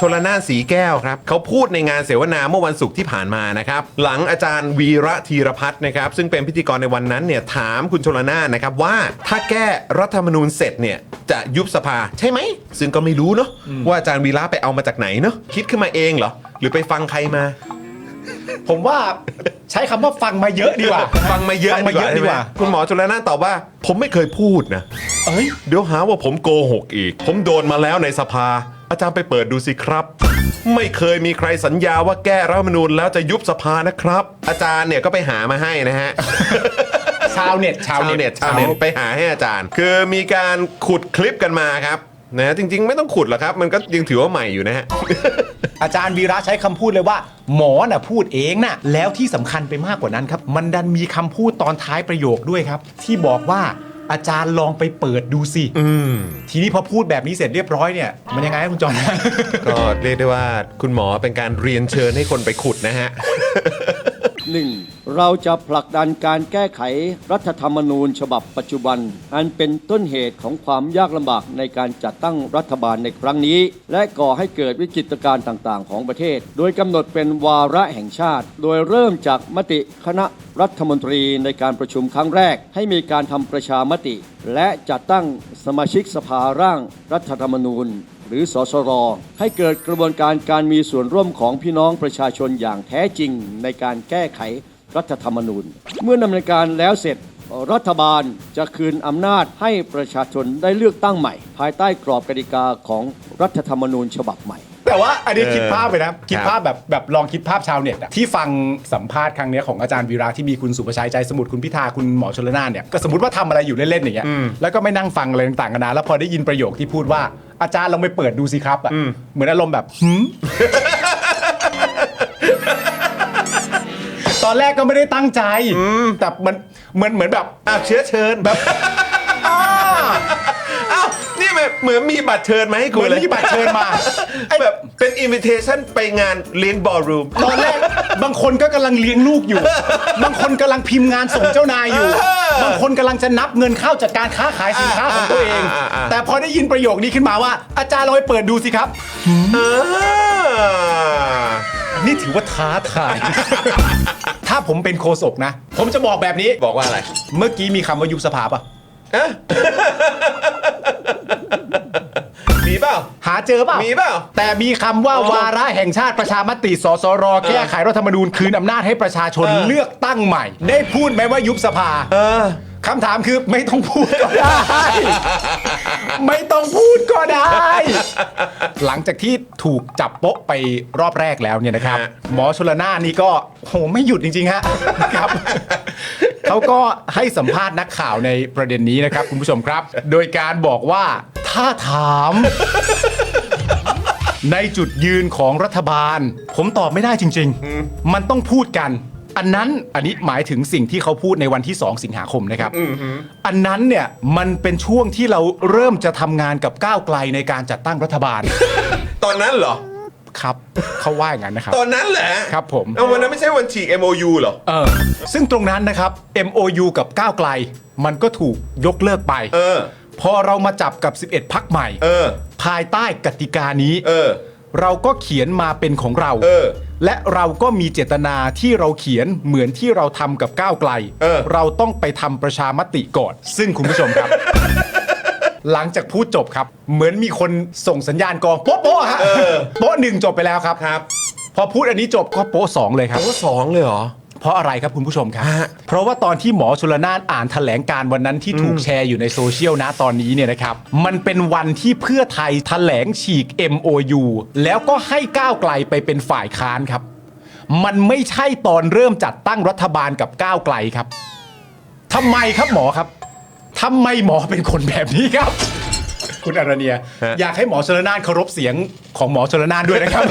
ชลนานสีแก้วครับเขาพูดในงานเสวนาเมื่อวันศุกร์ที่ผ่านมานะครับหลังอาจารย์วีระธีรพัฒน์นะครับซึ่งเป็นพิธีกรในวันนั้นเนี่ยถามคุณชลนานนะครับว่าถ้าแก้รัฐธรรมนูญเสร็จเนี่ยจะยุบสภาใช่ไหม ซึ่งก็ไม่รู้เนาะว่าอาจารย์วีระไปเอามาจากไหนเนาะคิดขึ้นมาเองเหรอ หรือไปฟังใครมา ผมว่าใช้คำว่าฟังมาเยอะดีกว่า ฟังมาเยอะฟังมาเยอะดีกว่า ใช่ไหมคุณหมอชลนานตอบว่า ผมไม่เคยพูดนะ เอ้ย เดี๋ยวหาว่าผมโกหกอีก ผมโดนมาแล้วในสภา อาจารย์ไปเปิดดูสิครับ ไม่เคยมีใครสัญญาว่าแก้รัฐธรรมนูญแล้วจะยุบสภานะครับ อาจารย์เนี่ยก็ไปหามาให้นะฮะ ชาวเน็ตชาวเน็ตชาวเน็ตไปหาให้อาจารย์ คือมีการขุดคลิปกันมาครับนะฮะจริง ๆ ไม่ต้องขุดหรอกครับ มันก็ยังถือว่าใหม่อยู่นะฮะ อาจารย์วีระใช้คำพูดเลยว่า หมอน่ะพูดเองน่ะแล้วที่สำคัญไปมากกว่านั้นครับ มันดันมีคำพูดตอนท้ายประโยคด้วยครับ ที่บอกว่า อาจารย์ลองไปเปิดดูสิ อืม ทีนี้พอพูดแบบนี้เสร็จเรียบร้อยเนี่ย มันยังไงครับคุณจอห์น ก็เรียกได้ว่าคุณหมอเป็นการเรียนเชิญให้คนไปขุดนะฮะ หนึ่งเราจะผลักดันการแก้ไขรัฐธรรมนูญฉบับปัจจุบัน อันเป็นต้นเหตุของความยากลำบากในการจัดตั้งรัฐบาลในครั้งนี้ และก่อให้เกิดวิกฤตการณ์ต่างๆ ของประเทศ โดยกำหนดเป็นวาระแห่งชาติ โดยเริ่มจากมติคณะรัฐมนตรีในการประชุมครั้งแรก ให้มีการทำประชามติ และจัดตั้งสมาชิกสภาร่างรัฐธรรมนูญ หรือสสร ให้เกิดกระบวนการการมีส่วนร่วมของพี่น้องประชาชนอย่างแท้จริงในการแก้ไขรัฐธรรมนูญ เมื่อดำเนินการแล้วเสร็จรัฐบาลจะคืนอำนาจให้ประชาชนได้เลือกตั้งใหม่ ภายใต้กรอบกติกาของรัฐธรรมนูญฉบับใหม่ แต่ว่าอันนี้เออคิดภาพไปนะคิดครับภาพแบบแบบลองคิดภาพชาวเน็ตอะที่ฟังสัมภาษณ์ครั้งเนี้ยของอาจารย์วีระที่มีคุณสุประชัยใจสมุทรคุณพิธาคุณหมอชลนานเนี่ยก็สมมติว่าทำอะไรอยู่เล่นๆอย่างเงี้ยแล้วก็ไม่นั่งฟังอะไรต่างๆกันานะแล้วพอได้ยินประโยคที่พูดว่าอาจารย์ลองไปเปิดดูสิครับอะเหมือนอารมณ์แบบหืม ตอนแรกก็ไม่ได้ตั้งใจแต่มันเหมือนเหมือนแบบอ้าวเชื้อเชิญแบบอ้าอ้าวนี่มัน เหมือนมีบัตรเชิญมาให้เหกูมือนเลยที่บัตรเชิญมาแบบเป็นอินวิเทชันไปงานเลี้ยงบอลรูม ตอนแรก บางคนก็กำลังเลี้ยงลูกอยู่ บางคนกำลังพิมพ์งานส่งเจ้านายอยู่ เออบางคนกำลังจะนับเงินเข้าจากการค้าขายสินค้าของตัวเอง อ่าอ่าอ่า แต่พอได้ยินประโยคนี้ขึ้นมาว่า อาจารย์ลองไปเปิดดูสิครับ อ่านี่ถือว่าท้าทาย ถ้าผมเป็นโคศกนะ ผมจะบอกแบบนี้ บอกว่าอะไร เมื่อกี้มีคำว่ายุบสภาปะอะมี เปล่า หาเจอเปล่า มีเปล่า แต่มีคำว่าอ๋อวาระแห่งชาติประชามติ สสร แก้ไขรัฐธรรมนูญคืนอำนาจให้ประชาชนเออ เลือกตั้งใหม่ ได้พูดไหมว่ายุบสภา เออ คำถามคือไม่ต้องพูดก็ได้ ไม่ต้องพูดก็ได้ หลังจากที่ถูกจับโป๊ะไปรอบแรกแล้วเนี่ยนะครับ ฮะ หมอชลนานนี่ก็โหไม่หยุดจริงๆฮะ ครับ เขาก็ให้สัมภาษณ์นักข่าวในประเด็นนี้นะครับ คุณผู้ชมครับ โดยการบอกว่า ถ้าถาม ในจุดยืนของรัฐบาล ผมตอบไม่ได้จริง ๆ มันต้องพูดกัน อันนั้นอันนี้หมายถึงสิ่งที่เขาพูดในวันที่ 2 สิงหาคมนะครับ อันนั้นเนี่ยมันเป็นช่วงที่เราเริ่มจะทำงานกับก้าวไกลในการจัดตั้งรัฐบาล ตอนนั้นเหรอ ครับเขาว่าอย่างนั้นนะครับ ตอนนั้นแหละครับผม เอาวันนั้นไม่ใช่วันฉีก MOU เหรอ เออซึ่งตรงนั้นนะครับ MOU กับก้าวไกล มันก็ถูกยกเลิกไป เออ พอเรามาจับกับ 11 พักใหม่ เออ ภายใต้กติกานี้ เออ เราก็เขียนมาเป็นของเรา เออ และเราก็มีเจตนาที่เราเขียนเหมือนที่เราทำกับก้าวไกลเออเราต้องไปทำประชามติก่อน ซึ่งคุณผู้ชมครับ หลังจากพูดจบครับ เหมือนมีคนส่งสัญญาณกองโป๊ะโป๊ะฮะโป๊ะหนึ่งจบไปแล้วครับ ครับ พอพูดอันนี้จบก็โป๊ะสองเลยครับ โอ้สองเลยเหรอ เพราะอะไรครับคุณผู้ชมครับฮะเพราะว่าตอนที่หมอชลนานอ่านแถลงการวันนั้นที่ถูกแชร์อยู่ในโซเชียลนะตอนนี้เนี่ยนะครับ มันเป็นวันที่เพื่อไทยแถลงฉีก MOU แล้วก็ให้ก้าวไกลไปเป็นฝ่ายค้านครับ มันไม่ใช่ตอนเริ่มจัดตั้งรัฐบาลกับก้าวไกลครับทำไมครับหมอครับทำไมหมอเป็นคนแบบนี้ครับ คุณอรเนียฮะอยากให้หมอชลนานเคารพเสียงของหมอชลนานด้วยนะครับ